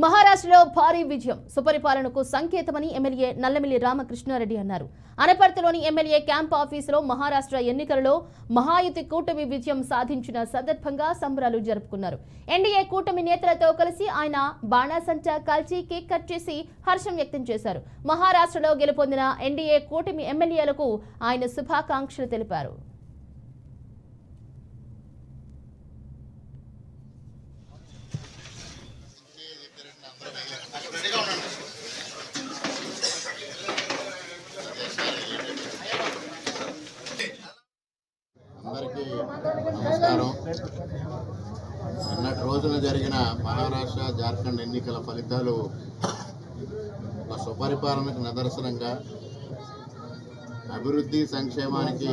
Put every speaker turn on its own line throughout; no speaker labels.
మహారాష్ట్రలో భారీ విజయం. సుపరిపాలనకు సంకేతమని ఎమ్మెల్యే నల్లమిల్లి రామకృష్ణారెడ్డి అన్నారు. అనపర్తిలోని ఎమ్మెల్యే క్యాంప్ ఆఫీసులో మహారాష్ట్ర ఎన్నికలలో మహాయుతి కూటమి విజయం సాధించిన సందర్భంగా సంబరాలు జరుపుకున్నారు. ఎన్డీఏ కూటమి నేతలతో కలిసి ఆయన బాణాసంచ కాల్చి కేక్ కట్ చేసి హర్షం వ్యక్తం చేశారు. మహారాష్ట్రలో గెలుపొందిన ఎన్డీఏ కూటమి ఎమ్మెల్యేలకు ఆయన శుభాకాంక్షలు తెలిపారు.
నమస్కారం. నిన్నటి రోజున జరిగిన మహారాష్ట్ర జార్ఖండ్ ఎన్నికల ఫలితాలు ఒక సుపరిపాలనకు నిదర్శనంగా అభివృద్ధి సంక్షేమానికి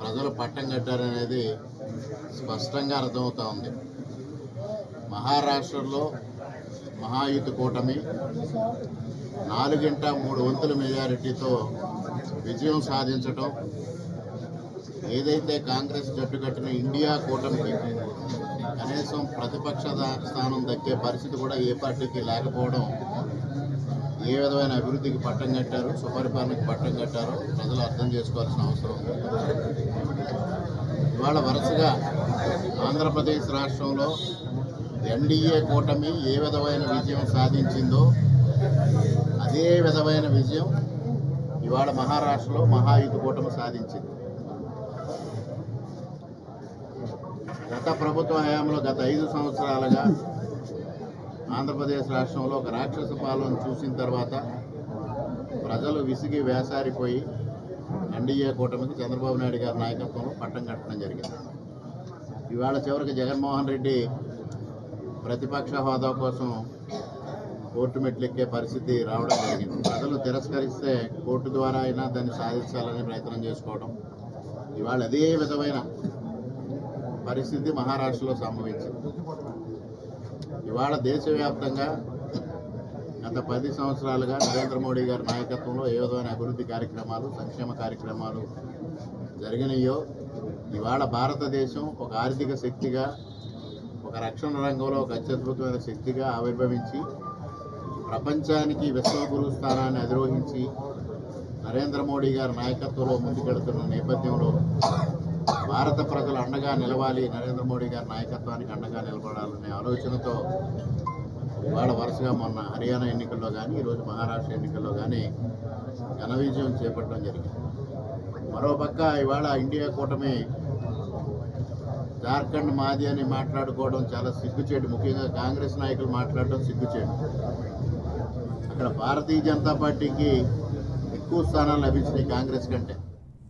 ప్రజలు పట్టం కట్టారనేది స్పష్టంగా అర్థమవుతా ఉంది. మహారాష్ట్రలో మహాయుతి కూటమి నాలుగింట మూడు వంతుల మెజారిటీతో విజయం సాధించటం ఏదైతే కాంగ్రెస్ జట్టుకట్టిన ఇండియా కూటమికి కనీసం ప్రతిపక్ష స్థానం దక్కే పరిస్థితి కూడా ఏ పార్టీకి లేకపోవడం ఏ విధమైన అభివృద్ధికి పట్టం కట్టారు సుపరిపాలనకి పట్టం కట్టారో ప్రజలు అర్థం చేసుకోవాల్సిన అవసరం ఇవాళ వరుసగా ఆంధ్రప్రదేశ్ రాష్ట్రంలో ఎన్డీఏ కూటమి ఏ విధమైన విజయం సాధించిందో అదే విధమైన విజయం ఇవాళ మహారాష్ట్రలో మహాయుద్ధ కూటమి సాధించింది. గత ప్రభుత్వ హయాంలో గత ఐదు సంవత్సరాలుగా ఆంధ్రప్రదేశ్ రాష్ట్రంలో ఒక రాక్షస పాలన చూసిన తర్వాత ప్రజలు విసిగి వేసారిపోయి ఎన్డీఏ కూటమికి చంద్రబాబు నాయుడు గారి నాయకత్వంలో పట్టం కట్టడం జరిగింది. ఇవాళ చివరికి జగన్మోహన్ రెడ్డి ప్రతిపక్ష హోదా కోసం కోర్టు మెట్లెక్కే పరిస్థితి రావడం జరిగింది. ప్రజలు తిరస్కరిస్తే కోర్టు ద్వారా అయినా దాన్ని సాధించాలని ప్రయత్నం చేసుకోవడం ఇవాళ అదే విధమైన పరిస్థితి మహారాష్ట్రలో సంభవించింది. ఇవాళ దేశవ్యాప్తంగా గత పది సంవత్సరాలుగా నరేంద్ర మోడీ గారి నాయకత్వంలో ఏ విధమైన అభివృద్ధి కార్యక్రమాలు సంక్షేమ కార్యక్రమాలు జరిగినాయో ఇవాళ భారతదేశం ఒక ఆర్థిక శక్తిగా ఒక రక్షణ రంగంలో ఒక అత్యద్భుతమైన శక్తిగా ఆవిర్భవించి ప్రపంచానికి విశ్వగురు స్థానాన్ని అధిరోహించి నరేంద్ర మోడీ గారి నాయకత్వంలో ముందుకెడుతున్న నేపథ్యంలో భారత ప్రజలు అండగా నిలవాలి నరేంద్ర మోడీ గారి నాయకత్వానికి అండగా నిలబడాలనే ఆలోచనతో ఇవాళ వరుసగా మొన్న హర్యానా ఎన్నికల్లో కానీ ఈరోజు మహారాష్ట్ర ఎన్నికల్లో కానీ ఘన విజయం చేపట్టడం జరిగింది. మరోపక్క ఇవాళ ఇండియా కూటమి జార్ఖండ్ మాది అని మాట్లాడుకోవడం చాలా సిగ్గుచేటు. ముఖ్యంగా కాంగ్రెస్ నాయకులు మాట్లాడడం సిగ్గుచేటు. అక్కడ భారతీయ జనతా పార్టీకి ఎక్కువ స్థానాలు లభించినాయి కాంగ్రెస్ కంటే.